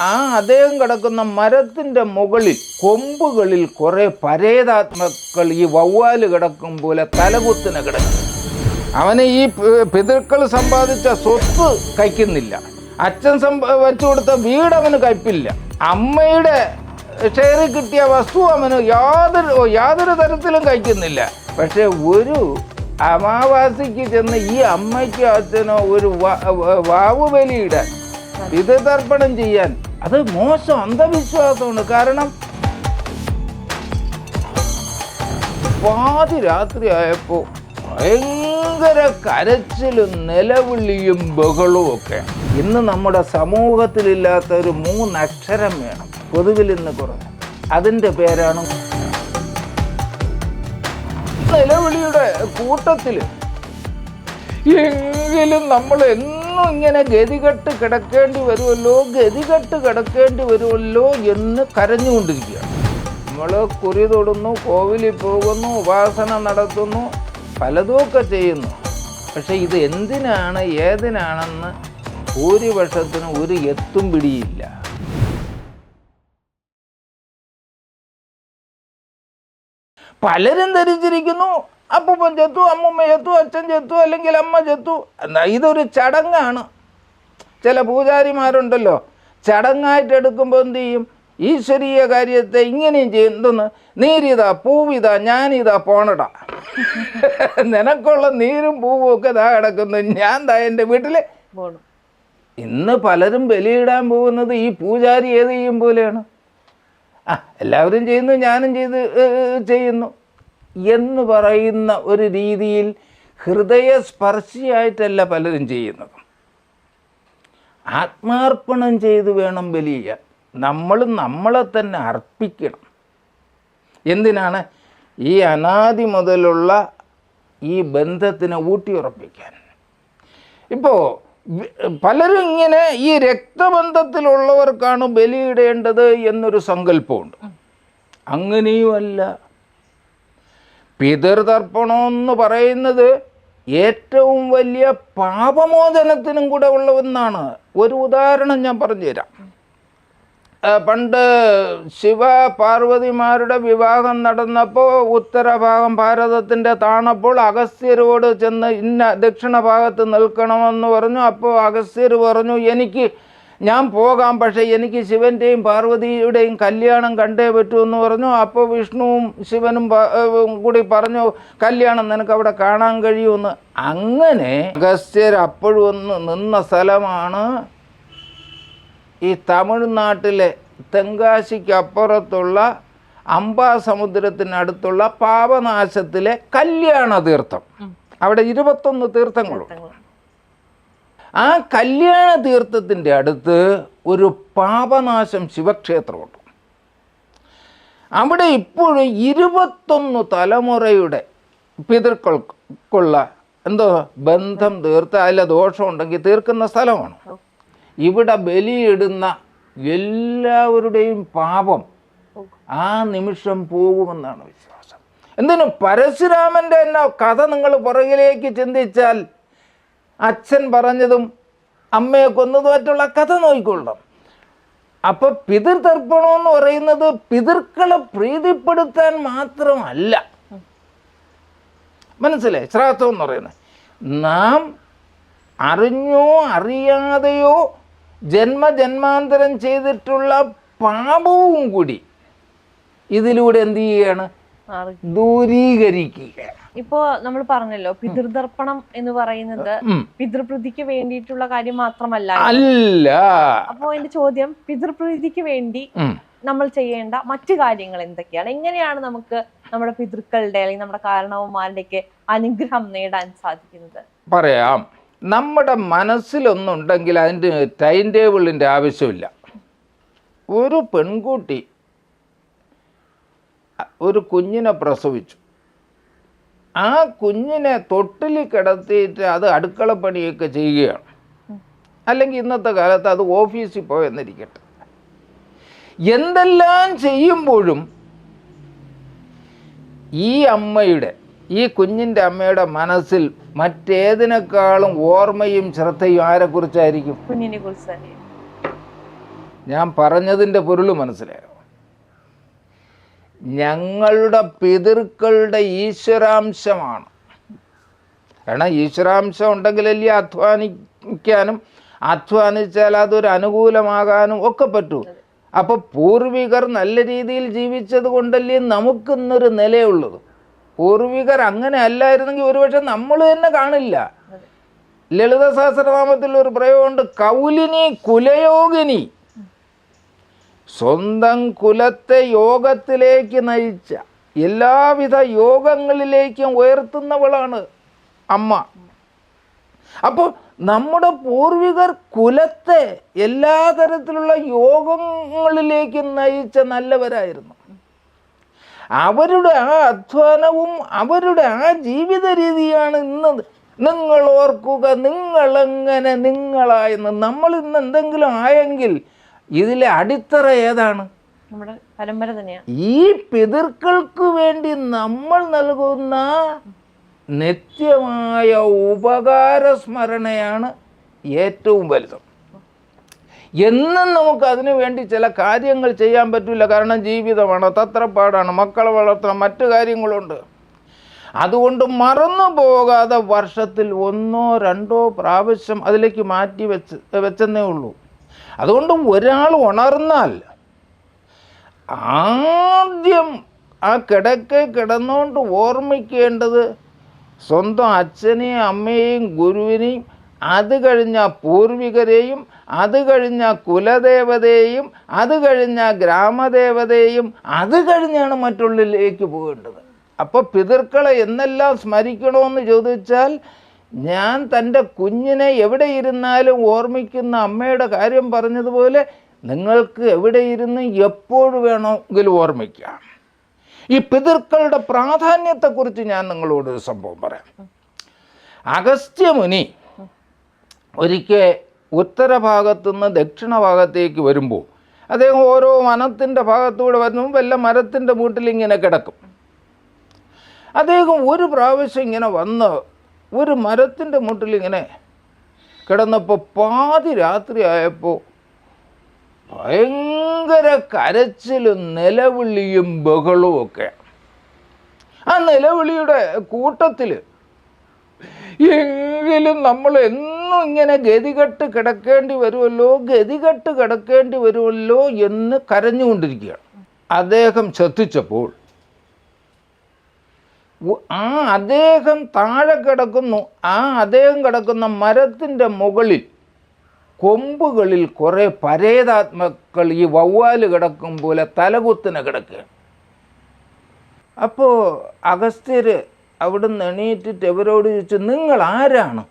ആ അദ്ദേഹം കിടക്കുന്ന മരത്തിന്റെ മുകളിൽ കൊമ്പുകളിൽ കുറേ പരേതാത്മക്കൾ ഈ വവ്വാൽ കിടക്കും പോലെ തലകുത്തിന് കിടക്കും അവന് ഈ പിതൃക്കൾ സമ്പാദിച്ച സ്വത്ത് കഴിക്കുന്നില്ല. അച്ഛൻ വെച്ചു കൊടുത്ത വീട് അവന് കഴിപ്പില്ല. അമ്മയുടെ ഷെയറിൽ കിട്ടിയ വസ്തു അവന് യാതൊരു യാതൊരു തരത്തിലും കഴിക്കുന്നില്ല. പക്ഷെ ഒരു അമാവാസിക്ക് ചെന്ന് ഈ അമ്മയ്ക്കോ അച്ഛനോ ഒരു വ- വ- വാവ് ബലിയിടാൻ പിതൃതർപ്പണം ചെയ്യാൻ അത് മോശം അന്ധവിശ്വാസമാണ്. കാരണം പാതി രാത്രിയായപ്പോൾ ഭയങ്കര കരച്ചിലും നിലവിളിയും ബഹളവും ഒക്കെ. ഇന്ന് നമ്മുടെ സമൂഹത്തിലില്ലാത്ത ഒരു മൂന്നക്ഷരം വേണം. പൊതുവിൽ ഇന്ന് കുറഞ്ഞു. അതിന്റെ പേരാണ് നിലവിളിയുടെ കൂട്ടത്തിൽ എങ്കിലും നമ്മൾ എന്നും ഇങ്ങനെ ഗതികെട്ട് കിടക്കേണ്ടി വരുമല്ലോ ഗതികെട്ട് കിടക്കേണ്ടി വരുമല്ലോ എന്ന് കരഞ്ഞുകൊണ്ടിരിക്കുക നമ്മൾ കുറി തൊടുന്നു കോവിലിൽ പോകുന്നു ഉപാസന നടത്തുന്നു പലതുമൊക്കെ ചെയ്യുന്നു. പക്ഷെ ഇത് എന്തിനാണ് ഏതിനാണെന്ന് ഭൂരിപക്ഷത്തിന് ഒരു എത്തും പിടിയില്ല. പലരും ധരിച്ചിരിക്കുന്നു അപ്പൂപ്പൻ ചെത്തു അമ്മൂമ്മ ചെത്തു അച്ഛൻ ചെത്തു അല്ലെങ്കിൽ അമ്മ ചെത്തു. എന്നാ ഇതൊരു ചടങ്ങാണ്. ചില പൂജാരിമാരുണ്ടല്ലോ ചടങ്ങായിട്ട് എടുക്കുമ്പോൾ എന്ത് ചെയ്യും? ഈശ്വരീയ കാര്യത്തെ ഇങ്ങനെയും ചെയ്യും. എന്തെന്ന്? നീരിതാ പൂവിതാ ഞാനിതാ പോണടാ. നിനക്കുള്ള നീരും പൂവും ഒക്കെ ഇതാ കിടക്കുന്നു. ഞാൻ ദാ എന്റെ വീട്ടിൽ ഇന്ന് പലരും ബലിയിടാൻ പോകുന്നത് ഈ പൂജാരി ഏത് ചെയ്യും പോലെയാണ്. ആ എല്ലാവരും ചെയ്യുന്നു ഞാനും ചെയ്ത് ചെയ്യുന്നു. എന്ന് പറയുന്ന ഒരു രീതിയിൽ ഹൃദയസ്പർശിയായിട്ടല്ല പലരും ചെയ്യുന്നത്. ആത്മാർപ്പണം ചെയ്ത് വേണം വലിയ നമ്മൾ നമ്മളെ തന്നെ അർപ്പിക്കണം. എന്തിനാണ്? ഈ അനാദി മുതലുള്ള ഈ ബന്ധത്തിനെ ഊട്ടിയുറപ്പിക്കാൻ. ഇപ്പോൾ പലരും ഇങ്ങനെ ഈ രക്തബന്ധത്തിലുള്ളവർക്കാണ് ബലിയിടേണ്ടത് എന്നൊരു സങ്കല്പമുണ്ട്. അങ്ങനെയുമല്ല. പിതൃതർപ്പണമെന്ന് പറയുന്നത് ഏറ്റവും വലിയ പാപമോചനത്തിനും കൂടെ ഉള്ള ഒന്നാണ്. ഒരു ഉദാഹരണം ഞാൻ പറഞ്ഞുതരാം. പണ്ട് ശിവ പാർവതിമാരുടെ വിവാഹം നടന്നപ്പോൾ ഉത്തരഭാഗം ഭാരതത്തിന്റെ താണപ്പോൾ അഗസ്ത്യരോട് ചെന്ന് ഇന്ന ദക്ഷിണ ഭാഗത്ത് നിൽക്കണമെന്ന് പറഞ്ഞു. അപ്പോൾ അഗസ്ത്യർ പറഞ്ഞു എനിക്ക് ഞാൻ പോകാം പക്ഷേ എനിക്ക് ശിവന്റെയും പാർവതിയുടെയും കല്യാണം കണ്ടേ പറ്റൂ എന്ന് പറഞ്ഞു. അപ്പോൾ വിഷ്ണുവും ശിവനും കൂടി പറഞ്ഞു കല്യാണം നിനക്ക് അവിടെ കാണാൻ കഴിയുമെന്ന് അങ്ങനെ അഗസ്ത്യർ അപ്പോഴും ഒന്ന് നിന്ന സ്ഥലമാണ് ഈ തമിഴ്നാട്ടിലെ തെങ്കാശിക്കപ്പുറത്തുള്ള അംബാസമുദ്രത്തിനടുത്തുള്ള പാപനാശത്തിലെ കല്യാണ തീർത്ഥം അവിടെ ഇരുപത്തൊന്ന് തീർത്ഥങ്ങളുണ്ട്. ആ കല്യാണ തീർത്ഥത്തിന്റെ അടുത്ത് ഒരു പാപനാശം ശിവക്ഷേത്രമുണ്ട്. അവിടെ ഇപ്പോഴും ഇരുപത്തൊന്ന് തലമുറയുടെ പിതൃക്കൾക്കുള്ള എന്തോ ബന്ധം തീർത്ത് അതിലെ ദോഷമുണ്ടെങ്കിൽ തീർക്കുന്ന സ്ഥലമാണ്. ഇവിടെ ബലിയിടുന്ന എല്ലാവരുടെയും പാപം ആ നിമിഷം പോകുമെന്നാണ് വിശ്വാസം. എന്തിനു പരശുരാമന്റെ തന്നെ കഥ നിങ്ങൾ പുറകിലേക്ക് ചിന്തിച്ചാൽ അച്ഛൻ പറഞ്ഞതും അമ്മയെ കൊന്നതുമായിട്ടുള്ള കഥ നോക്കിക്കൊള്ളണം. അപ്പൊ പിതൃതർപ്പണം എന്ന് പറയുന്നത് പിതൃക്കളെ പ്രീതിപ്പെടുത്താൻ മാത്രമല്ല. മനസ്സിലായി? ശ്രാദ്ധം എന്ന് പറയുന്നത്. നാം അറിഞ്ഞോ അറിയാതെയോ ജന്മജന്മാന്തരം ചെയ്തിട്ടുള്ള പാപവും കൂടി ഇതിലൂടെ എന്ത് ചെയ്യുകയാണ് മാറി. ദൂരീകരിക്കുകയാണ് ഇപ്പോ നമ്മൾ പറഞ്ഞല്ലോ പിതൃതർപ്പണം എന്ന് പറയുന്നത്. പിതൃപ്രീതിക്ക് വേണ്ടിയിട്ടുള്ള കാര്യം മാത്രമല്ല. അല്ല. അപ്പോ എന്റെ ചോദ്യം പിതൃപ്രീതിക്ക് വേണ്ടി നമ്മൾ ചെയ്യേണ്ട മറ്റു കാര്യങ്ങൾ എന്തൊക്കെയാണ്? എങ്ങനെയാണ് നമുക്ക് നമ്മുടെ പിതൃക്കളുടെ അല്ലെങ്കിൽ നമ്മുടെ കാരണവന്മാരുടെ ഒക്കെ അനുഗ്രഹം നേടാൻ സാധിക്കുന്നത്? പറയാം. നമ്മുടെ മനസ്സിലൊന്നുണ്ടെങ്കിൽ അതിന്റെ ടൈം ടേബിളിന്റെ ആവശ്യമില്ല. ഒരു പെൺകുട്ടി ഒരു കുഞ്ഞിനെ പ്രസവിച്ചു. ആ കുഞ്ഞിനെ തൊട്ടിൽ കിടത്തിയിട്ട് അത് അടുക്കളപ്പണിയൊക്കെ ചെയ്യുകയാണ്. അല്ലെങ്കിൽ ഇന്നത്തെ കാലത്ത് അത് ഓഫീസിൽ പോയെന്നിരിക്കട്ടെ. എന്തെല്ലാം ചെയ്യുമ്പോഴും ഈ അമ്മയുടെ ഈ കുഞ്ഞിന്റെ അമ്മയുടെ മനസ്സിൽ മറ്റേതിനേക്കാളും ഓർമ്മയും ശ്രദ്ധയും ആരെക്കുറിച്ചായിരിക്കും? കുഞ്ഞിനെ കുറിച്ച് ഞാൻ പറഞ്ഞതിന്റെ പൊരുൾ മനസ്സിലായോ? ഞങ്ങളുടെ പിതൃക്കളുടെ ഈശ്വരാംശമാണ്. കാരണം ഈശ്വരാംശം ഉണ്ടെങ്കിലല്ലേ അധ്വാനിക്കാനും അധ്വാനിച്ചാൽ അതൊരു അനുകൂലമാകാനും ഒക്കെ പറ്റൂ. അപ്പോൾ പൂർവികർ നല്ല രീതിയിൽ ജീവിച്ചത് കൊണ്ടല്ലേ നമുക്കിന്നൊരു നിലയുള്ളത്. പൂർവികർ അങ്ങനെ അല്ലായിരുന്നെങ്കിൽ ഒരുപക്ഷെ നമ്മൾ തന്നെ കാണില്ല. ലളിത സഹസ്രനാമത്തിൽ ഒരു പ്രയോഗമുണ്ട് കൗലിനി കുലയോഗിനി. സ്വന്തം കുലത്തെ യോഗത്തിലേക്ക് നയിച്ച എല്ലാവിധ യോഗങ്ങളിലേക്കും ഉയർത്തുന്നവളാണ് അമ്മ. അപ്പോൾ നമ്മുടെ പൂർവികർ കുലത്തെ എല്ലാ തരത്തിലുള്ള യോഗങ്ങളിലേക്കും നയിച്ച നല്ലവരായിരുന്നു. അവരുടെ ആ അധ്വാനവും അവരുടെ ആ ജീവിത രീതിയാണ് ഇന്ന് നിങ്ങൾ ഓർക്കുക നിങ്ങളെങ്ങനെ നിങ്ങളായെന്ന്. നമ്മൾ ഇന്ന് എന്തെങ്കിലും ആയെങ്കിൽ ഇതിലെ അടിത്തറ ഏതാണ്? പരമ്പര തന്നെയാണ് ഈ പിതൃക്കൾക്ക് വേണ്ടി നമ്മൾ നൽകുന്ന നിത്യമായ ഉപകാര സ്മരണയാണ് ഏറ്റവും വലുത്. എന്നും നമുക്ക് അതിനു വേണ്ടി ചില കാര്യങ്ങൾ ചെയ്യാൻ പറ്റില്ല കാരണം ജീവിതമാണ് തത്രപ്പാടാണ് മക്കളെ വളർത്തണം മറ്റു കാര്യങ്ങളുണ്ട്. അതുകൊണ്ട് മറന്നു പോകാതെ വർഷത്തിൽ ഒന്നോ രണ്ടോ പ്രാവശ്യം അതിലേക്ക് മാറ്റി വെച്ച് വെച്ചെന്നേ ഉള്ളൂ. അതുകൊണ്ട് ഒരാൾ ഉണർന്നാൽ ആദ്യം ആ കിടക്ക കിടന്നുകൊണ്ട് ഓർമ്മിക്കേണ്ടത് സ്വന്തം അച്ഛനെയും അമ്മയെയും ഗുരുവിനെയും അത് കഴിഞ്ഞ പൂർവികരെയും അത് കഴിഞ്ഞ കുലദേവതയെയും അത് കഴിഞ്ഞ ഗ്രാമദേവതയെയും അത് കഴിഞ്ഞാണ് മറ്റുള്ളിലേക്ക് പോകേണ്ടത്. അപ്പോൾ പിതൃക്കളെ എന്നെല്ലാം സ്മരിക്കണമെന്ന് ചോദിച്ചാൽ ഞാൻ തന്റെ കുഞ്ഞിനെ എവിടെ ഇരുന്നാലും ഓർമ്മിക്കുന്ന അമ്മയുടെ കാര്യം പറഞ്ഞതുപോലെ നിങ്ങൾക്ക് എവിടെ ഇരുന്ന് എപ്പോഴും വേണമെങ്കിലും ഓർമ്മിക്കാം. ഈ പിതൃക്കളുടെ പ്രാധാന്യത്തെക്കുറിച്ച് ഞാൻ നിങ്ങളോട് ഒരു സംഭവം പറയാം. അഗസ്ത്യമുനി ഒരിക്കൽ ഉത്തരഭാഗത്തുനിന്ന് ദക്ഷിണ ഭാഗത്തേക്ക് വരുമ്പോൾ അദ്ദേഹം ഓരോ വനത്തിന്റെ ഭാഗത്തൂടെ വരുമ്പോൾ വല്ല മരത്തിന്റെ മൂട്ടിൽ ഇങ്ങനെ കിടക്കും. അദ്ദേഹം ഒരു പ്രാവശ്യം ഇങ്ങനെ വന്ന് ഒരു മരത്തിന്റെ മുട്ടിൽ ഇങ്ങനെ കിടന്നപ്പോൾ പാതി രാത്രി ആയപ്പോൾ ഭയങ്കര കരച്ചിലും നിലവിളിയും ബഹളവും ഒക്കെ. ആ നിലവിളിയുടെ കൂട്ടത്തിൽ എങ്കിലും നമ്മൾ എന്നും ഇങ്ങനെ ഗതികെട്ട് കിടക്കേണ്ടി വരുമല്ലോ ഗതികെട്ട് കിടക്കേണ്ടി വരുമല്ലോ എന്ന് കരഞ്ഞുകൊണ്ടിരിക്കുകയാണ്. അദ്ദേഹം ശ്രദ്ധിച്ചപ്പോൾ ആ അദ്ദേഹം താഴെ കിടക്കുന്നു. ആ അദ്ദേഹം കിടക്കുന്ന മരത്തിന്റെ മുകളിൽ കൊമ്പുകളിൽ കുറേ പരേതാത്മക്കൾ ഈ വവ്വാൽ കിടക്കും പോലെ തലകുത്തിന് കിടക്കുകയാണ്. അപ്പോൾ അഗസ്ത്യർ അവിടുന്ന് എണീറ്റിട്ട് ഇവരോട് ചോദിച്ചു നിങ്ങൾ ആരാണ്?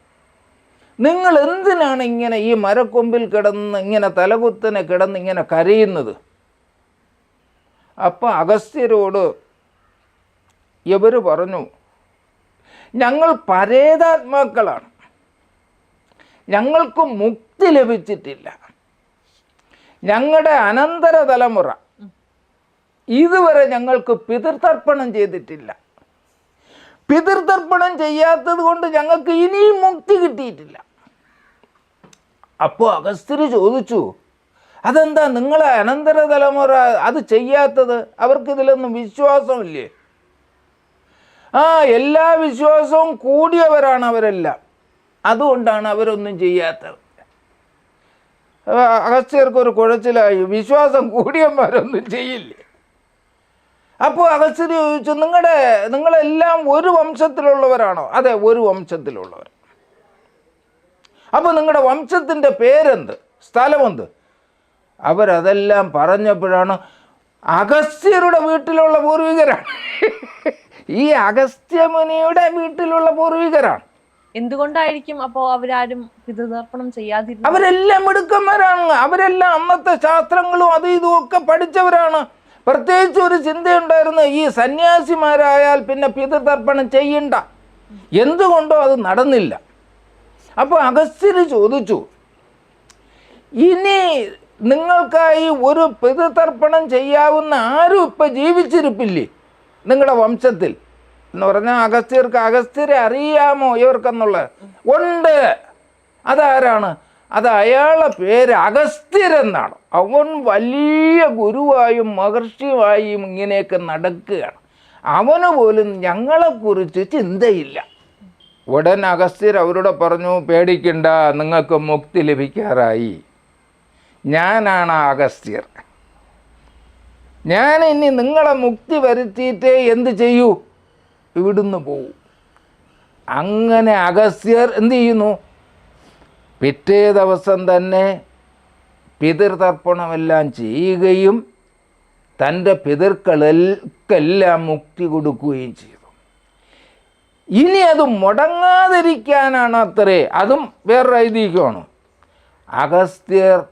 നിങ്ങൾ എന്തിനാണ് ഇങ്ങനെ ഈ മരക്കൊമ്പിൽ കിടന്ന് ഇങ്ങനെ തലകുത്തനെ കിടന്ന് ഇങ്ങനെ കരയുന്നത്? അപ്പോൾ അഗസ്ത്യരോട് ഇവർ പറഞ്ഞു ഞങ്ങൾ പരേതാത്മാക്കളാണ്. ഞങ്ങൾക്ക് മുക്തി ലഭിച്ചിട്ടില്ല. ഞങ്ങളുടെ അനന്തര തലമുറ ഇതുവരെ ഞങ്ങൾക്ക് പിതൃതർപ്പണം ചെയ്തിട്ടില്ല. പിതൃതർപ്പണം ചെയ്യാത്തത് കൊണ്ട് ഞങ്ങൾക്ക് ഇനിയും മുക്തി കിട്ടിയിട്ടില്ല. അപ്പോൾ അഗസ്ത്യർ ചോദിച്ചു അതെന്താ നിങ്ങളെ അനന്തര തലമുറ അത് ചെയ്യാത്തത്? അവർക്കിതിലൊന്നും വിശ്വാസമില്ലേ? ആ എല്ലാ വിശ്വാസവും കൂടിയവരാണ് അവരെല്ലാം. അതുകൊണ്ടാണ് അവരൊന്നും ചെയ്യാത്തത്. അഗസ്ത്യർക്ക് ഒരു കുഴച്ചിലായി. വിശ്വാസം കൂടിയന്മാരൊന്നും ചെയ്യില്ലേ. അപ്പോൾ അഗസ്ത്യർ ചോദിച്ചു നിങ്ങളുടെ നിങ്ങളെല്ലാം ഒരു വംശത്തിലുള്ളവരാണോ? അതെ ഒരു വംശത്തിലുള്ളവർ. അപ്പോൾ നിങ്ങളുടെ വംശത്തിന്റെ പേരെന്ത്? സ്ഥലമെന്ത്? അവരതെല്ലാം പറഞ്ഞപ്പോഴാണ് അഗസ്ത്യരുടെ വീട്ടിലുള്ള പൂർവികരാണ്. ഈ അഗസ്ത്യമുനിയുടെ വീട്ടിലുള്ള പൂർവികരാണ്. എന്തുകൊണ്ടായിരിക്കും അപ്പോ അവരാരും പിതൃതർപ്പണം ചെയ്യാതിരുന്നത്? അവരെല്ലാം മിടുക്കന്മാരാണ്. അവരെല്ലാം അന്നത്തെ ശാസ്ത്രങ്ങളും അതും ഇതും ഒക്കെ പഠിച്ചവരാണ്. പ്രത്യേകിച്ച് ഒരു ചിന്തയുണ്ടായിരുന്നു ഈ സന്യാസിമാരായാൽ പിന്നെ പിതൃതർപ്പണം ചെയ്യണ്ട. എന്തുകൊണ്ടോ അത് നടന്നില്ല. അപ്പോൾ അഗസ്ത്യന് ചോദിച്ചു ഇനി നിങ്ങൾക്കായി ഒരു പിതൃതർപ്പണം ചെയ്യാവുന്ന ആരും ഇപ്പം ജീവിച്ചിരിപ്പില്ലേ? നിങ്ങളുടെ വംശത്തിൽ. എന്ന് പറഞ്ഞാൽ അഗസ്ത്യർക്ക് അഗസ്ത്യരെ അറിയാമോ ഇവർക്കെന്നുള്ളത് ഉണ്ട്. അതാരാണ്? അത് അയാളെ പേര് അഗസ്ത്യരെന്നാണ് അവൻ വലിയ ഗുരുവായും മഹർഷിയായും ഇങ്ങനെയൊക്കെ നടക്കുകയാണ്. അവന് പോലും ഞങ്ങളെക്കുറിച്ച് ചിന്തയില്ല. ഉടൻ അഗസ്ത്യർ അവരോട് പറഞ്ഞു പേടിക്കണ്ട നിങ്ങൾക്ക് മുക്തി ലഭിക്കാറായി. ഞാനാണ് അഗസ്ത്യർ ഞാൻ ഇനി നിങ്ങളെ മുക്തി വരുത്തിയിട്ടേ എന്ത് ചെയ്യൂ? ഇവിടുന്ന് പോവും. അങ്ങനെ അഗസ്ത്യർ എന്ത് ചെയ്യുന്നു? പിറ്റേ ദിവസം തന്നെ പിതൃതർപ്പണമെല്ലാം ചെയ്യുകയും തന്റെ പിതൃക്കളെല്ലാം മുക്തി കൊടുക്കുകയും ചെയ്തു. ഇനി അത് മുടങ്ങാതിരിക്കാനാണ് അത്രേ അതും വേറൊരു ഐതിഹ്യമാണ്. അഗസ്ത്യർ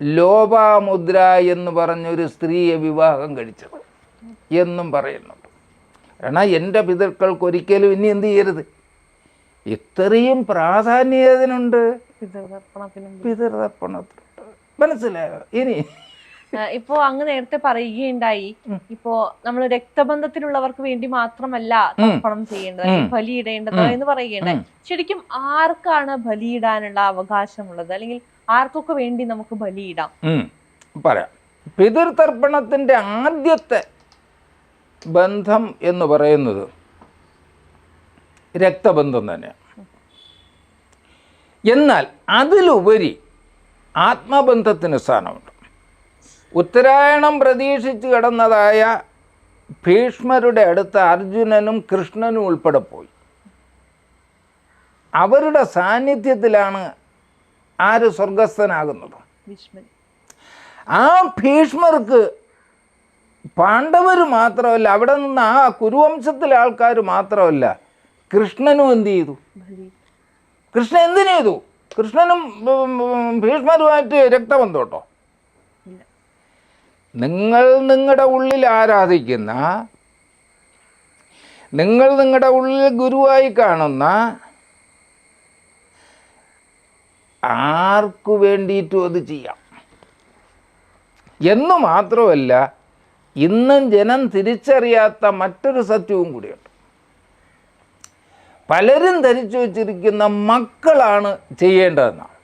ലോപാമുദ്ര എന്ന് പറഞ്ഞൊരു സ്ത്രീയെ വിവാഹം കഴിച്ചത് എന്നും പറയുന്നുണ്ട്. കാരണം എന്റെ പിതൃക്കൾക്ക് ഒരിക്കലും ഇനി എന്ത് ചെയ്യരുത്? ഇത്രയും പ്രാധാന്യതിനുണ്ട്. പിതൃതർപ്പണത്തിനും പിതൃതർപ്പണത്തിനുണ്ട്. മനസ്സിലായോ? ഇനി ഇപ്പോ അങ്ങ് നേരത്തെ പറയുകയുണ്ടായി. ഇപ്പോ നമ്മൾ രക്തബന്ധത്തിലുള്ളവർക്ക് വേണ്ടി മാത്രമല്ല തർപ്പണം ചെയ്യേണ്ടത് ബലിയിടേണ്ടത് എന്ന് പറയുകയുണ്ടായി. ശരിക്കും ആർക്കാണ് ബലിയിടാനുള്ള അവകാശമുള്ളത്? അല്ലെങ്കിൽ ആർക്കൊക്കെ വേണ്ടി നമുക്ക് ബലിയിടാം? പറയാം. പിതൃതർപ്പണത്തിന്റെ ആദ്യത്തെ ബന്ധം എന്ന് പറയുന്നത് രക്തബന്ധം തന്നെയാണ് എന്നാൽ അതിലുപരി ആത്മബന്ധത്തിന് സ്ഥാനമുണ്ട്. ഉത്തരായണം പ്രതീക്ഷിച്ച് കിടന്നതായ ഭീഷ്മരുടെ അടുത്ത് അർജുനനും കൃഷ്ണനും ഉൾപ്പെടെ പോയി. അവരുടെ സാന്നിധ്യത്തിലാണ് ആര് സ്വർഗസ്ഥനാകുന്നത്? ആ ഭീഷ്മർക്ക് പാണ്ഡവർ മാത്രമല്ല അവിടെ നിന്ന് ആ കുരുവംശത്തിലെ ആൾക്കാർ മാത്രമല്ല കൃഷ്ണനും എന്ത് ചെയ്തു? കൃഷ്ണൻ എന്തിനു ചെയ്തു? കൃഷ്ണനും ഭീഷ്മരുമായിട്ട് രക്തബന്ധം കേട്ടോ നിങ്ങൾ നിങ്ങളുടെ ഉള്ളിൽ ആരാധിക്കുന്ന നിങ്ങൾ നിങ്ങളുടെ ഉള്ളിൽ ഗുരുവായി കാണുന്ന ആർക്കു വേണ്ടിയിട്ടും അത് ചെയ്യാം. എന്നു മാത്രമല്ല ഇന്നും ജനം തിരിച്ചറിയാത്ത മറ്റൊരു സത്യവും കൂടിയുണ്ട്. പലരും ധരിച്ചു വച്ചിരിക്കുന്ന മക്കളാണ് ചെയ്യേണ്ടതെന്നാണ്.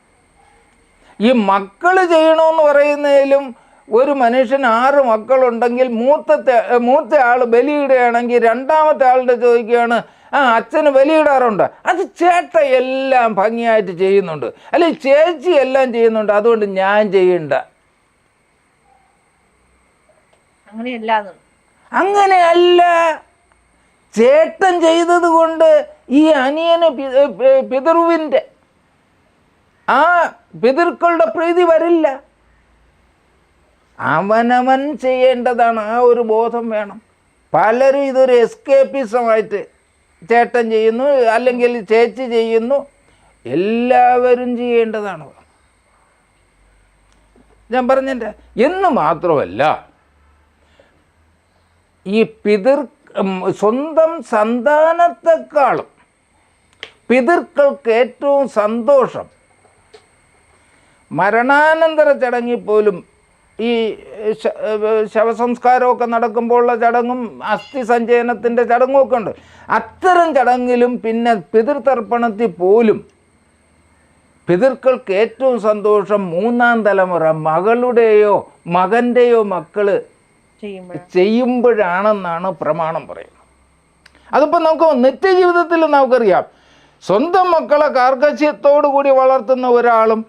ഈ മക്കൾ ചെയ്യണമെന്ന് പറയുന്നതിലും ഒരു മനുഷ്യൻ ആറ് മക്കളുണ്ടെങ്കിൽ മൂത്തത്തെ മൂത്ത ആൾ ബലിയിടുകയാണെങ്കിൽ രണ്ടാമത്തെ ആളുടെ ചോദിക്കുകയാണ് ആ അച്ഛന് ബലിയിടാറുണ്ട്. അത് ചേട്ട എല്ലാം ഭംഗിയായിട്ട് ചെയ്യുന്നുണ്ട്. അല്ലെങ്കിൽ ചേച്ചി എല്ലാം ചെയ്യുന്നുണ്ട്. അതുകൊണ്ട് ഞാൻ ചെയ്യണ്ട. അങ്ങനെയല്ല അങ്ങനെയല്ല. ചേട്ടൻ ചെയ്തത് കൊണ്ട് ഈ അനിയന് പിതൃവിന്റെ ആ പിതൃക്കളുടെ പ്രീതി വരില്ല. അവനവൻ ചെയ്യേണ്ടതാണ്. ആ ഒരു ബോധം വേണം. പലരും ഇതൊരു എസ്കേപ്പിസമായിട്ട് ചേട്ടൻ ചെയ്യുന്നു അല്ലെങ്കിൽ ചേച്ചി ചെയ്യുന്നു എല്ലാവരും ചെയ്യേണ്ടതാണ്. ഞാൻ പറഞ്ഞിട്ട് എന്ന് മാത്രമല്ല ഈ പിതൃ സ്വന്തം സന്താനത്തെക്കാളും പിതൃക്കൾക്ക് ഏറ്റവും സന്തോഷം മരണാനന്തര ചടങ്ങിൽ പോലും ഈ ശവസംസ്കാരമൊക്കെ നടക്കുമ്പോഴുള്ള ചടങ്ങും അസ്ഥി സഞ്ചയനത്തിന്റെ ചടങ്ങുമൊക്കെ ഉണ്ട്. അത്തരം ചടങ്ങിലും പിന്നെ പിതൃതർപ്പണത്തിൽ പോലും പിതൃക്കൾക്ക് ഏറ്റവും സന്തോഷം മൂന്നാം തലമുറ മകളുടെയോ മകന്റെയോ മക്കൾ ചെയ്യുമ്പോൾ ചെയ്യുമ്പോഴാണെന്നാണ് പ്രമാണം പറയുന്നത്. അതിപ്പോൾ നമുക്ക് നിത്യജീവിതത്തിൽ നമുക്കറിയാം. സ്വന്തം മക്കളെ കാർക്കശ്യത്തോടു കൂടി വളർത്തുന്ന ഒരാളും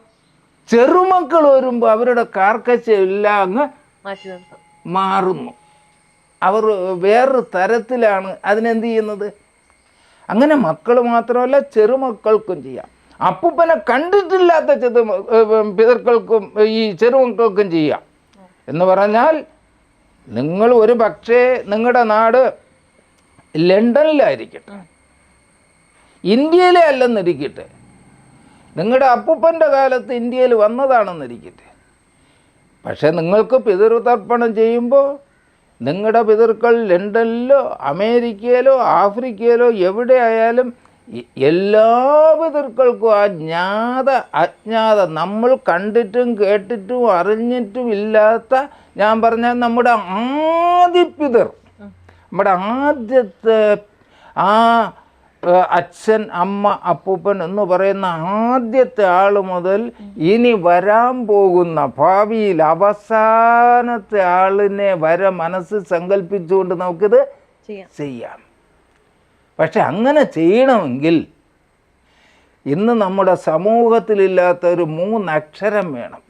ചെറുമക്കൾ വരുമ്പോൾ അവരുടെ കാർക്കശ എല്ലാം അങ്ങ് മാറുന്നു. അവർ വേറൊരു തരത്തിലാണ് അതിനെന്ത് ചെയ്യുന്നത്? അങ്ങനെ മക്കൾ മാത്രമല്ല ചെറുമക്കൾക്കും ചെയ്യാം. അപ്പൂപ്പനെ കണ്ടിട്ടില്ലാത്ത ചെറു പിതൃക്കൾക്കും ഈ ചെറുമക്കൾക്കും ചെയ്യാം. എന്ന് പറഞ്ഞാൽ നിങ്ങൾ ഒരു പക്ഷേ നിങ്ങളുടെ നാട് ലണ്ടനിലായിരിക്കട്ടെ. ഇന്ത്യയിലെ അല്ലെന്നിരിക്കട്ടെ. നിങ്ങളുടെ അപ്പൂപ്പന്റെ കാലത്ത് ഇന്ത്യയിൽ വന്നതാണെന്നിരിക്കട്ടെ. പക്ഷേ നിങ്ങൾക്ക് പിതൃതർപ്പണം ചെയ്യുമ്പോൾ നിങ്ങളുടെ പിതൃക്കൾ ലണ്ടനിലോ അമേരിക്കയിലോ ആഫ്രിക്കയിലോ എവിടെ ആയാലും എല്ലാ പിതൃക്കൾക്കും ആ ജ്ഞാത അജ്ഞാത നമ്മൾ കണ്ടിട്ടും കേട്ടിട്ടും അറിഞ്ഞിട്ടും ഇല്ലാത്ത ഞാൻ പറഞ്ഞ നമ്മുടെ ആദ്യ പിതർ നമ്മുടെ ആദ്യത്തെ ആ അച്ഛൻ അമ്മ അപ്പൂപ്പൻ എന്ന് പറയുന്ന ആദ്യത്തെ ആൾ മുതൽ ഇനി വരാൻ പോകുന്ന ഭാവിയിൽ അവസാനത്തെ ആളിനെ വരെ മനസ്സ് സങ്കല്പിച്ചുകൊണ്ട് നമുക്കിത് ചെയ്യാം. പക്ഷെ അങ്ങനെ ചെയ്യണമെങ്കിൽ ഇന്ന് നമ്മുടെ സമൂഹത്തിലില്ലാത്ത ഒരു മൂന്നക്ഷരം വേണം.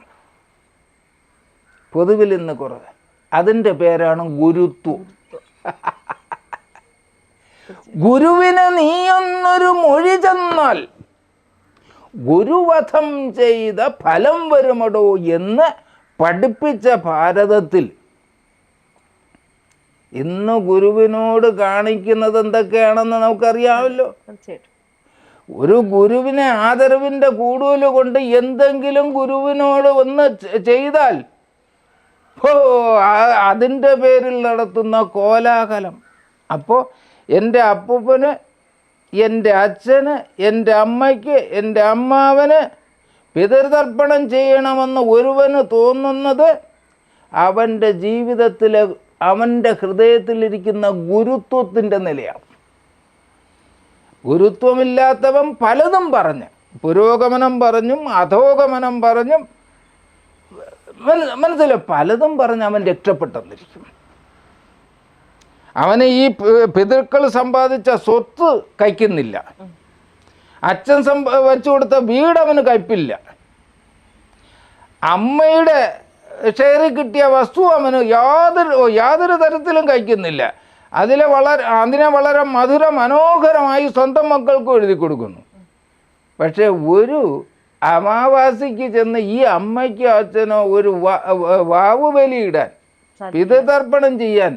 പൊതുവിൽ ഇന്ന് കുറവ്. അതിന്റെ പേരാണ് ഗുരുത്വം. ഗുരുവിന് നീയൊന്നൊരു മൊഴി ചെന്നാൽ ഗുരുവധം ചെയ്ത ഫലം വരുമടോ എന്ന് പഠിപ്പിച്ച ഭാരതത്തിൽ. ഇന്ന് ഗുരുവിനോട് കാണിക്കുന്നത് എന്തൊക്കെയാണെന്ന് നമുക്കറിയാമല്ലോ. ഒരു ഗുരുവിനെ ആദരവിന്റെ കൂടുതൽ കൊണ്ട് എന്തെങ്കിലും ഗുരുവിനോട് ഒന്ന് ചെയ്താൽ ഓ അതിന്റെ പേരിൽ നടത്തുന്ന കോലാഹലം. അപ്പോൾ എന്റെ അപ്പൂപ്പന് എന്റെ അച്ഛന് എന്റെ അമ്മയ്ക്ക് എന്റെ അമ്മാവന് പിതൃതർപ്പണം ചെയ്യണമെന്ന് ഒരുവന് തോന്നുന്നത് അവന്റെ ജീവിതത്തിലെ അവന്റെ ഹൃദയത്തിലിരിക്കുന്ന ഗുരുത്വത്തിന്റെ നിലയാണ്. ഗുരുത്വമില്ലാത്തവൻ പലതും പറഞ്ഞ്. പുരോഗമനം പറഞ്ഞും അധോഗമനം പറഞ്ഞും മനസ്സിലെ പലതും പറഞ്ഞ് അവൻ രക്ഷപ്പെട്ടെന്നിരിക്കും അവന് ഈ പിതൃക്കൾ സമ്പാദിച്ച സ്വത്ത് കഴിക്കുന്നില്ല അച്ഛൻ സമ്പ വെച്ചു കൊടുത്ത വീട് അവന് കഴിപ്പില്ല അമ്മയുടെ ഷെയറിൽ കിട്ടിയ വസ്തു അവന് യാതൊരു യാതൊരു തരത്തിലും കഴിക്കുന്നില്ല അതിലെ വളരെ അതിനെ വളരെ മധുര മനോഹരമായി സ്വന്തം മക്കൾക്കും എഴുതി കൊടുക്കുന്നു. പക്ഷേ ഒരു അമാവാസിക്ക് ചെന്ന് ഈ അമ്മയ്ക്കോ അച്ഛനോ ഒരു വാ- വ- വാവ് ബലിയിടാൻ പിതൃതർപ്പണം ചെയ്യാൻ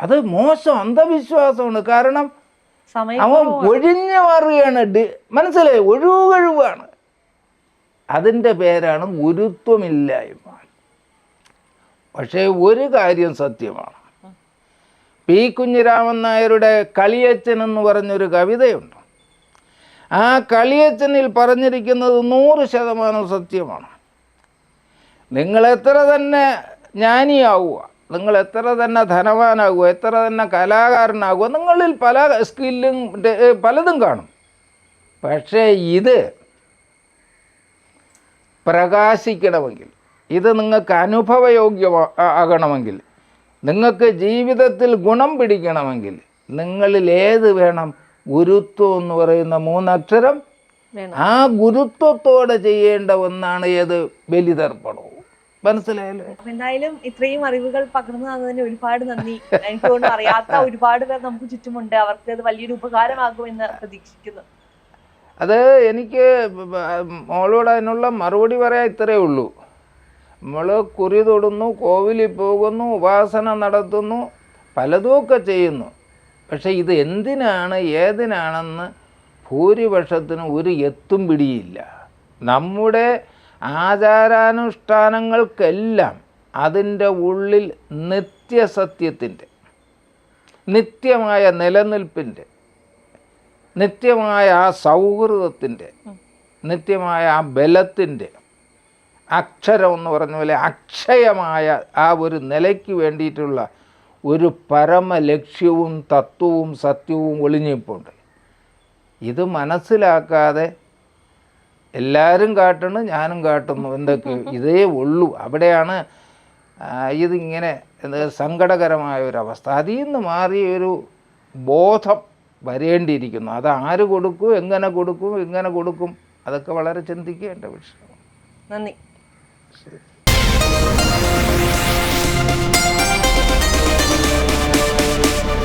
അത് മോശം അന്ധവിശ്വാസമാണ്. കാരണം അവൻ ഒഴിഞ്ഞു മാറുകയാണ് മനസ്സിലായി? ഒഴിവുകഴിവാണ് അതിന്റെ പേരാണ് ഗുരുത്വമില്ലായ്മ. പക്ഷേ ഒരു കാര്യം സത്യമാണ്. പി കുഞ്ഞിരാമൻ നായരുടെ കളിയച്ചൻ എന്ന് പറഞ്ഞൊരു കവിതയുണ്ട്. ആ കളിയച്ചനിൽ പറഞ്ഞിരിക്കുന്നത് നൂറ് ശതമാനം സത്യമാണ്. നിങ്ങൾ എത്ര തന്നെ ജ്ഞാനിയാവുക നിങ്ങൾ എത്ര തന്നെ ധനവാനാകുമോ എത്ര തന്നെ കലാകാരനാകുമോ നിങ്ങളിൽ പല സ്കില്ലും പലതും കാണും. പക്ഷേ ഇത് പ്രകാശിക്കണമെങ്കിൽ ഇത് നിങ്ങൾക്ക് അനുഭവയോഗ്യമാകണമെങ്കിൽ നിങ്ങൾക്ക് ജീവിതത്തിൽ ഗുണം പിടിക്കണമെങ്കിൽ നിങ്ങളിൽ ഏത് വേണം? ഗുരുത്വം എന്ന് പറയുന്ന മൂന്നക്ഷരം. ആ ഗുരുത്വത്തോടെ ചെയ്യേണ്ട ഒന്നാണ് ഏത്? ബലിതർപ്പണവും. മനസ്സിലായല്ലോ? എന്തായാലും ഇത്രയും അറിവുകൾ പകർന്നു തന്നതിന് ഒരുപാട് നന്ദി. എനിക്ക് തോന്നുന്നു അറിയാത്ത ഒരുപാട് പേർ നമുക്ക് ചുറ്റുമുണ്ട്. അവർക്ക് അത് വലിയൊരു ഉപകാരമാകും എന്ന് പ്രതീക്ഷിക്കുന്നു. അത് എനിക്ക് മോളോട് അതിനുള്ള മറുപടി പറയാൻ ഇത്രയേ ഉള്ളൂ. നമ്മൾ കുറി തൊടുന്നു കോവിലിൽ പോകുന്നു ഉപാസന നടത്തുന്നു പലതുമൊക്കെ ചെയ്യുന്നു. പക്ഷേ ഇത് എന്തിനാണ് ഏതിനാണെന്ന് ഭൂരിപക്ഷത്തിന് ഒരു എത്തും പിടിയില്ല. നമ്മുടെ ആചാരാനുഷ്ഠാനങ്ങൾക്കെല്ലാം അതിന്റെ ഉള്ളിൽ നിത്യസത്യത്തിന്റെ നിത്യമായ നിലനിൽപ്പിന്റെ നിത്യമായ ആ സൗഹൃദത്തിന്റെ നിത്യമായ ആ ബലത്തിന്റെ അക്ഷരം എന്ന് പറഞ്ഞ പോലെ അക്ഷയമായ ആ ഒരു നിലയ്ക്ക് വേണ്ടിയിട്ടുള്ള ഒരു പരമ ലക്ഷ്യവും തത്വവും സത്യവും ഒളിഞ്ഞിപ്പുണ്ട്. ഇത് മനസ്സിലാക്കാതെ എല്ലാവരും കാട്ടണം ഞാനും കാട്ടുന്നു. എന്തൊക്കെ? ഇതേ ഉള്ളൂ. അവിടെയാണ് ഇതിങ്ങനെ എന്ത് സങ്കടകരമായ ഒരവസ്ഥ അതിൽ നിന്ന് മാറിയ ഒരു ബോധം വരേണ്ടിയിരിക്കുന്നു. അത് ആര് കൊടുക്കും എങ്ങനെ കൊടുക്കും എങ്ങനെ കൊടുക്കും അതൊക്കെ വളരെ ചിന്തിക്കേണ്ട വിഷയം നന്ദി. ശരി.